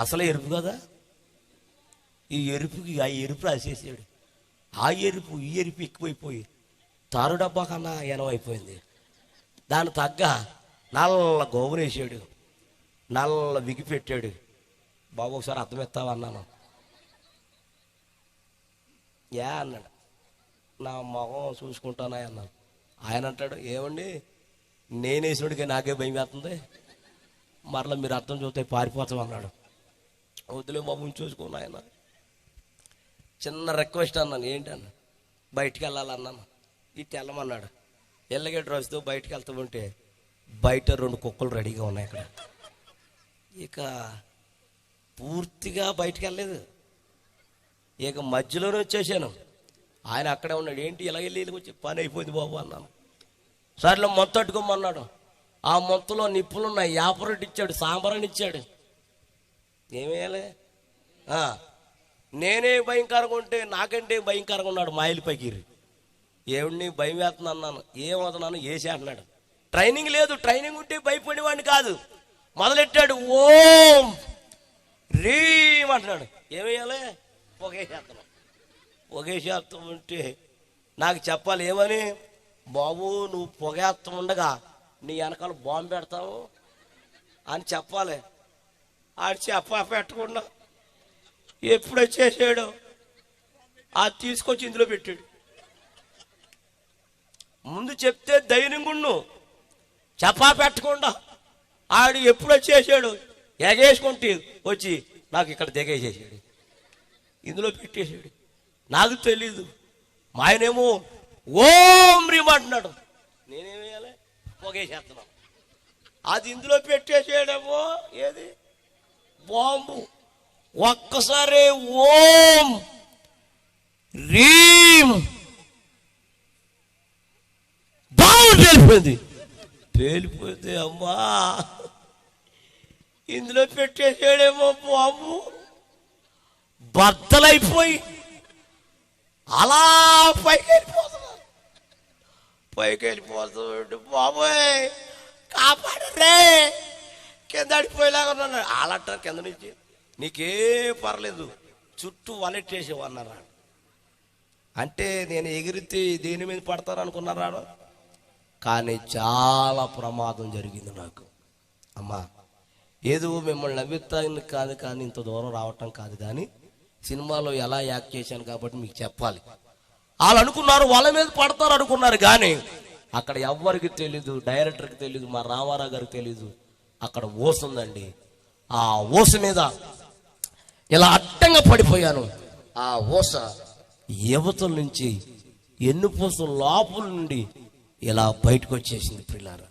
అసలు ఎరుపు కదా? ఈ ఎరుపుకి ఆ ఎరుపు రాసేసాడు. ఆ ఎరుపు ఈ ఎరుపు ఎక్కువైపోయి తారు డబ్బా కన్నా ఎనవైపోయింది. దాని తగ్గ నల్ల గోవునేసాడు నల్ల విగి పెట్టాడు. బాబు ఒకసారి అర్థమెత్తావా అన్నాను. యా అన్నాడు. నా మొహం చూసుకుంటానా అన్నాను. ఆయన అంటాడు ఏమండి? నేనేసినోడికి నాకే భయం వేస్తుంది. మరలా మీరు అర్థం చూస్తే పారిపోతాం అన్నాడు. వద్దులే బాబు చూసుకున్నా ఆయన. చిన్న రిక్వెస్ట్ అన్నాను ఏంటి అన్న బయటికి వెళ్ళాలన్నాను. ఇటు వెళ్ళమన్నాడు ఎల్లగడ్డ రోజుతో బయటికి వెళ్తామంటే బయట రెండు కుక్కలు రెడీగా ఉన్నాయి అక్కడ. ఇక పూర్తిగా బయటికి వెళ్ళలేదు. ఇక మధ్యలోనే వచ్చేసాను. ఆయన అక్కడే ఉన్నాడు. ఏంటి ఇలా వెళ్ళి వచ్చి పని అయిపోయింది బాబు అన్నాను. సర్లే మొత్తం అట్టుకోమన్నాడు ఆ మొత్తలో నిప్పులున్నాయి. యాపరెడ్డి ఇచ్చాడు సాంబారని ఇచ్చాడు. ఏమేయాలి నేనే భయంకరంగా ఉంటే నాకంటే భయంకరంగా ఉన్నాడు మాయిల్ పకీరి ఏమిడిని భయం వేస్తున్నా అన్నాను. ఏమవుతున్నాను వేసి అంటున్నాడు. ట్రైనింగ్ లేదు ట్రైనింగ్ ఉంటే భయపడేవాడిని కాదు. మొదలెట్టాడు ఓం రీం అంటున్నాడు. ఏమేయాలి పొగేసేస్తున్నాడు పొగేశేత్తం ఉంటే నాకు చెప్పాలి ఏమని? బాబు నువ్వు పొగేస్తా ఉండగా నీ వెనకాల బాంబు పెడతావు అని చెప్పాలి. ఆడు చెప్ప పెట్టకుండా ఎప్పుడు వచ్చేసాడు అది తీసుకొచ్చి ఇందులో పెట్టాడు. ముందు చెప్తే ధైర్యంగుండు చెప్పా పెట్టకుండా ఆడు ఎప్పుడు వచ్చేసాడు ఎగేసుకుంటే వచ్చి నాకు ఇక్కడ దిగేసేసాడు. ఇందులో పెట్టేశాడు. నాకు తెలీదు. మా ఆయనేమో ఓం రీమ్ అంటున్నాడు. నేనేమేయాలి పొగేసేస్తున్నాను. అది ఇందులో పెట్టేసాడేమో ఏది? బాంబు. ఒక్కసారి ఓం రీం. బాంబు పేలిపోయింది పేలిపోతే అమ్మా ఇందులో పెట్టేసాడేమో బాబు. బద్దలైపోయి అలా పైకి వెళ్ళిపోతున్నారు పైకి వెళ్ళిపోతున్నాడు బాబోయ్ కాపాడరే కింద అడిపోయేలాగా ఉన్నాడు వాళ్ళంటారు కింద నుంచి. నీకే పర్లేదు చుట్టూ వలెట్టేసేవు అన్నారు అంటే నేను ఎగిరితే దేని మీద పడతాను అనుకున్నారా కానీ చాలా ప్రమాదం జరిగింది నాకు. అమ్మా ఏదో మిమ్మల్ని నవ్వుతాను కాదు కానీ ఇంత దూరం రావటం కాదు కానీ సినిమాలో ఎలా యాక్ట్ చేశాను కాబట్టి మీకు చెప్పాలి. వాళ్ళు అనుకున్నారు వాళ్ళ మీద పడతారు అనుకున్నారు కానీ అక్కడ ఎవ్వరికి తెలీదు డైరెక్టర్కి తెలీదు మా రామారావు గారికి తెలీదు. అక్కడ ఓసుందండి ఆ ఓసు మీద ఇలా అడ్డంగా పడిపోయాను. ఆ ఓస యువతల నుంచి ఎన్నుపూస లోపల నుండి ఇలా బయటకు వచ్చేసింది పిల్లారా